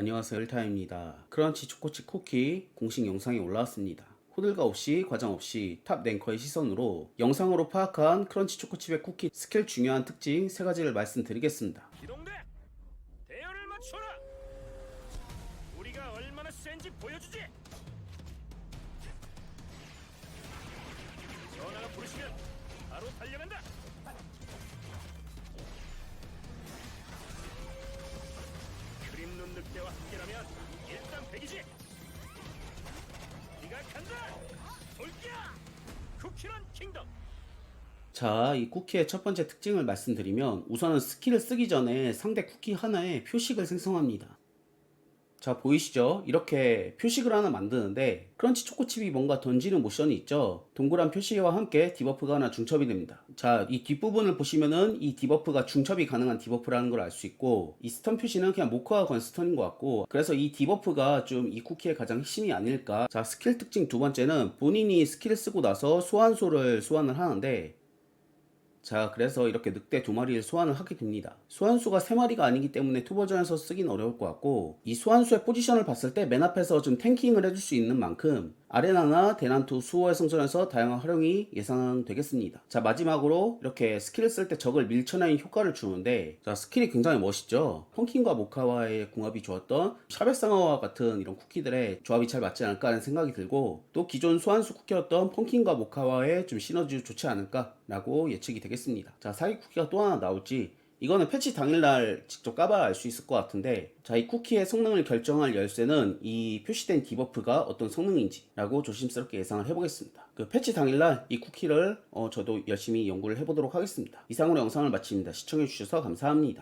안녕하세요 일타입니다. 크런치 초코칩 쿠키 공식 영상이 올라왔습니다. 호들갑 없이 과장 없이 탑 랭커의 시선으로 영상으로 파악한 크런치 초코칩의 쿠키 스킬 중요한 특징 세 가지를 말씀드리겠습니다. 기동대 대열을 맞춰라 우리가 얼마나 센지 보여주지 전화가 부르시면 바로 달려간다 늑대와 함께라면 일단 백이지! 네가 간다! 돌기야 쿠키런 킹덤! 자, 이 쿠키의 첫 번째 특징을 말씀드리면 우선은 스킬을 쓰기 전에 상대 쿠키 하나에 표식을 생성합니다. 자, 보이시죠? 이렇게 표식을 하나 만드는데 크런치 초코칩이 뭔가 던지는 모션이 있죠? 동그란 표시와 함께 디버프가 하나 중첩이 됩니다. 자, 이 뒷부분을 보시면은 이 디버프가 중첩이 가능한 디버프라는 걸 알 수 있고 이 스턴 표시는 그냥 모카가 건 스턴인 것 같고 그래서 이 디버프가 좀 이 쿠키의 가장 핵심이 아닐까 자, 스킬 특징 두 번째는 본인이 스킬을 쓰고 나서 소환소를 소환을 하는데 자, 그래서 이렇게 늑대 두 마리를 소환을 하게 됩니다. 소환수가 세 마리가 아니기 때문에 투버전에서 쓰긴 어려울 것 같고, 이 소환수의 포지션을 봤을 때 맨 앞에서 좀 탱킹을 해줄 수 있는 만큼, 아레나나 대난투 수호의 성전에서 다양한 활용이 예상되겠습니다. 자, 마지막으로 이렇게 스킬을 쓸 때 적을 밀쳐내는 효과를 주는데, 자, 스킬이 굉장히 멋있죠? 펑킨과 모카와의 궁합이 좋았던 샤베상어와 같은 이런 쿠키들의 조합이 잘 맞지 않을까 하는 생각이 들고, 또 기존 소환수 쿠키였던 펑킨과 모카와의 좀 시너지 좋지 않을까 라고 예측이 되겠습니다. 자, 사기 쿠키가 또 하나 나올지, 이거는 패치 당일날 직접 까봐야 알 수 있을 것 같은데 자 이 쿠키의 성능을 결정할 열쇠는 이 표시된 디버프가 어떤 성능인지 라고 조심스럽게 예상을 해보겠습니다. 그 패치 당일날 이 쿠키를 어, 저도 열심히 연구를 해보도록 하겠습니다. 이상으로 영상을 마칩니다. 시청해주셔서 감사합니다